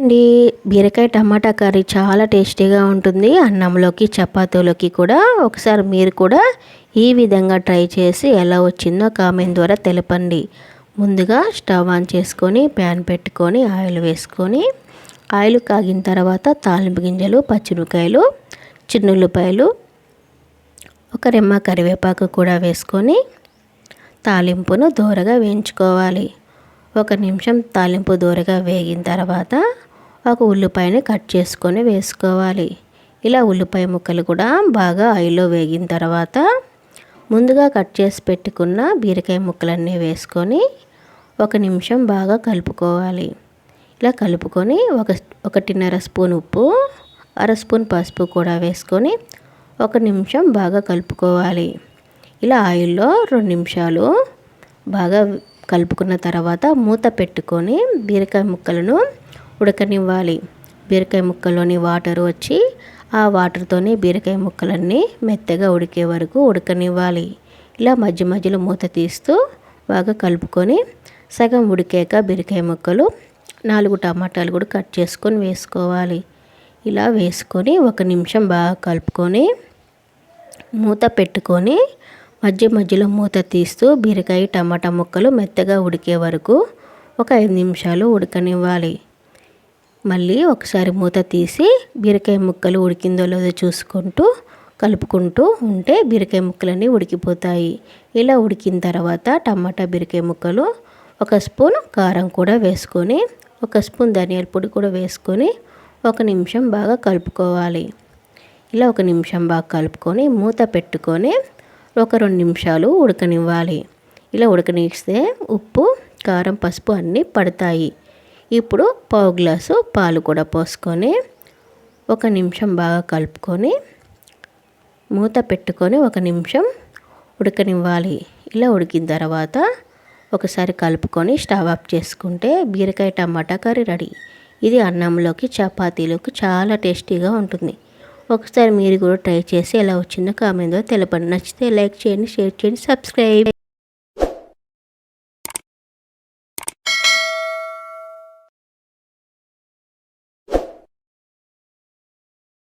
అండి. బీరకాయ టమాటా కర్రీ చాలా టేస్టీగా ఉంటుంది. అన్నంలోకి చపాతీలోకి కూడా. ఒకసారి మీరు కూడా ఈ విధంగా ట్రై చేసి ఎలా వచ్చిందో కామెంట్ ద్వారా తెలపండి. ముందుగా స్టవ్ ఆన్ చేసుకొని ప్యాన్ పెట్టుకొని ఆయిల్ వేసుకొని ఆయిల్ కాగిన తర్వాత తాలింపు గింజలు పచ్చిమిరకాయలు చిన్నుల్లిపాయలు ఒక రెమ్మ కరివేపాకు కూడా వేసుకొని తాలింపును దూరగా వేయించుకోవాలి. ఒక నిమిషం తాలింపు దూరగా వేగిన తర్వాత ఒక ఉల్లిపాయని కట్ చేసుకొని వేసుకోవాలి. ఇలా ఉల్లిపాయ ముక్కలు కూడా బాగా ఆయిల్లో వేగిన తర్వాత ముందుగా కట్ చేసి పెట్టుకున్న బీరకాయ ముక్కలన్నీ వేసుకొని ఒక నిమిషం బాగా కలుపుకోవాలి. ఇలా కలుపుకొని ఒక ఒకటిన్నర స్పూన్ ఉప్పు అర స్పూన్ పసుపు కూడా వేసుకొని ఒక నిమిషం బాగా కలుపుకోవాలి. ఇలా ఆయిల్లో రెండు నిమిషాలు బాగా కలుపుకున్న తర్వాత మూత పెట్టుకొని బీరకాయ ముక్కలను ఉడకనివ్వాలి. బీరకాయ ముక్కల్లోని వాటర్ వచ్చి ఆ వాటర్తోనే బీరకాయ ముక్కలన్నీ మెత్తగా ఉడికే వరకు ఉడకనివ్వాలి. ఇలా మధ్య మధ్యలో మూత తీస్తూ బాగా కలుపుకొని సగం ఉడికాక బీరకాయ ముక్కలు నాలుగు టమాటాలు కూడా కట్ చేసుకొని వేసుకోవాలి. ఇలా వేసుకొని ఒక నిమిషం బాగా కలుపుకొని మూత పెట్టుకొని మధ్య మధ్యలో మూత తీస్తూ బీరకాయ టమాటా ముక్కలు మెత్తగా ఉడికే వరకు ఒక ఐదు నిమిషాలు ఉడకనివ్వాలి. మళ్ళీ ఒకసారి మూత తీసి బీరకాయ ముక్కలు ఉడికిందో లేదో చూసుకుంటూ కలుపుకుంటూ ఉంటే బీరకాయ ముక్కలన్నీ ఉడికిపోతాయి. ఇలా ఉడికిన తర్వాత టమాటా బీరకాయ ముక్కలు ఒక స్పూన్ కారం కూడా వేసుకొని ఒక స్పూన్ ధనియాల పొడి కూడా వేసుకొని ఒక నిమిషం బాగా కలుపుకోవాలి. ఇలా ఒక నిమిషం బాగా కలుపుకొని మూత పెట్టుకొని ఒక రెండు నిమిషాలు ఉడకనివ్వాలి. ఇలా ఉడకనిస్తే ఉప్పు కారం పసుపు అన్నీ పడతాయి. ఇప్పుడు పావు గ్లాసు పాలు కూడా పోసుకొని ఒక నిమిషం బాగా కలుపుకొని మూత పెట్టుకొని ఒక నిమిషం ఉడకనివ్వాలి. ఇలా ఉడికిన తర్వాత ఒకసారి కలుపుకొని స్టవ్ ఆఫ్ చేసుకుంటే బీరకాయ టమాటా కర్రీ రెడీ. ఇది అన్నంలోకి చపాతీలోకి చాలా టేస్టీగా ఉంటుంది. ఒకసారి మీరు కూడా ట్రై చేసి ఎలా వచ్చిందో కామెంట్లో తెలపండి. నచ్చితే లైక్ చేయండి షేర్ చేయండి సబ్స్క్రైబ్